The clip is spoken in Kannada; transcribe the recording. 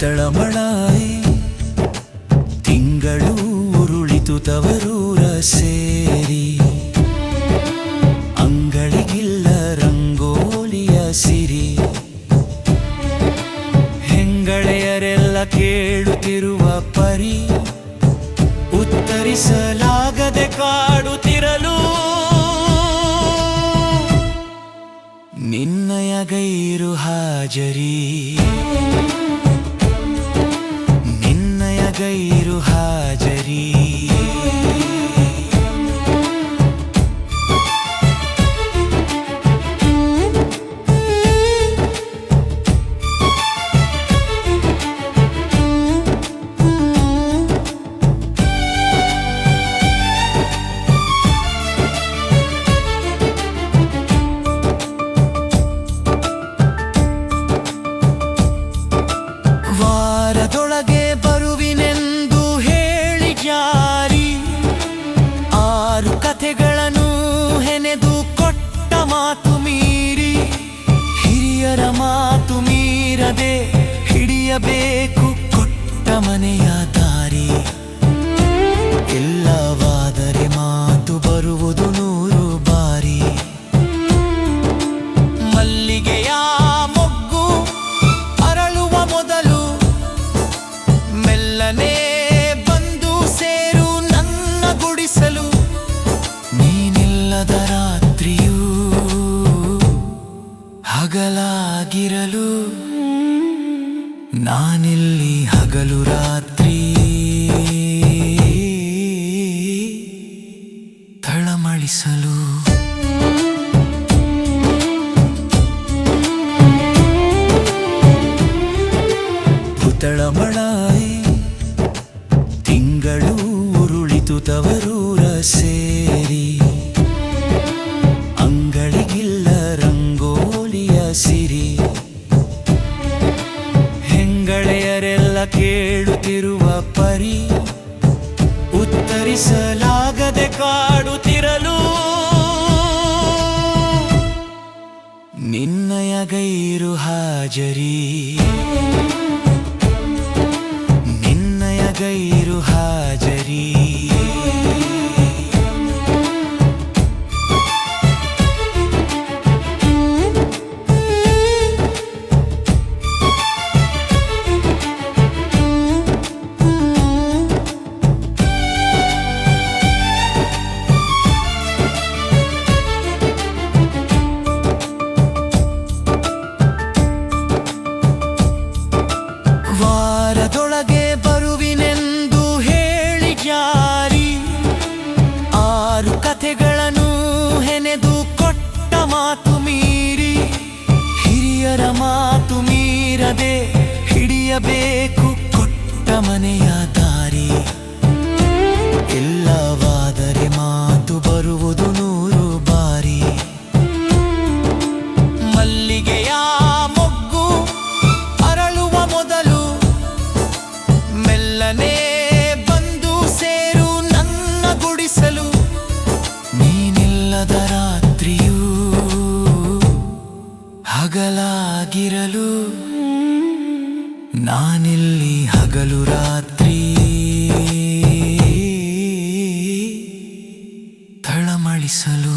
ತಳಮಳಾಯಿ ತಿಂಗಳು ಉರುಳಿತು ತವರೂರ ಸೇರಿ. ಅಂಗಳಿಗಿಲ್ಲ ರಂಗೋಲಿಯ ಸಿರಿ. ಹೆಂಗಳೆಯರೆಲ್ಲ ಕೇಳುತ್ತಿರುವ ಪರಿ, ಉತ್ತರಿಸಲಾಗದೆ ಕಾಡುತ್ತಿರಲು. ನಿನ್ನಯ ಗೈರು ಹಾಜರಿ. ನಿನ್ನಯ ಗೈರು ಮನೆಯ ದಾರಿ. ಇಲ್ಲವಾದರೆ ಮಾತು ಬರುವುದು ನೂರು ಬಾರಿ. ಮಲ್ಲಿಗೆಯ ಮೊಗ್ಗು ಅರಳುವ ಮೊದಲು ಮೆಲ್ಲನೆ ಬಂದು ಸೇರು ನನ್ನ ಗುಡಿಸಲು. ನೀನಿಲ್ಲದ ರಾತ್ರಿಯೂ ಹಗಲಾಗಿರಲು. ನಾನಿಲ್ಲಿ ಹಗಲು ರಾತ್ರಿ. ತಳಮಳಿಸಲು. ಪುತಳಮಳಾಯಿ ತಿಂಗಳು ಉರುಳಿತು ತವರೂರ ಸೇರಿ. ಪರಿ ಉತ್ತರಿಸಲಾಗದೆ ಕಾಡುತ್ತಿರಲು ನಿನ್ನಯ ಗೈರು ಹಾಜರಿ. ನಿನ್ನಯ ಗೈರು ಮಾತು ಮೀರಿ ಹಿರಿಯರ ಮಾತು ಮೀರದೆ ಹಿಡಿಯಬೇಕು ಕೊಟ್ಟ ಮನೆಯ ನಾನಿಲ್ಲಿ ಹಗಲು ರಾತ್ರಿ. ತಳಮಳಿಸಲು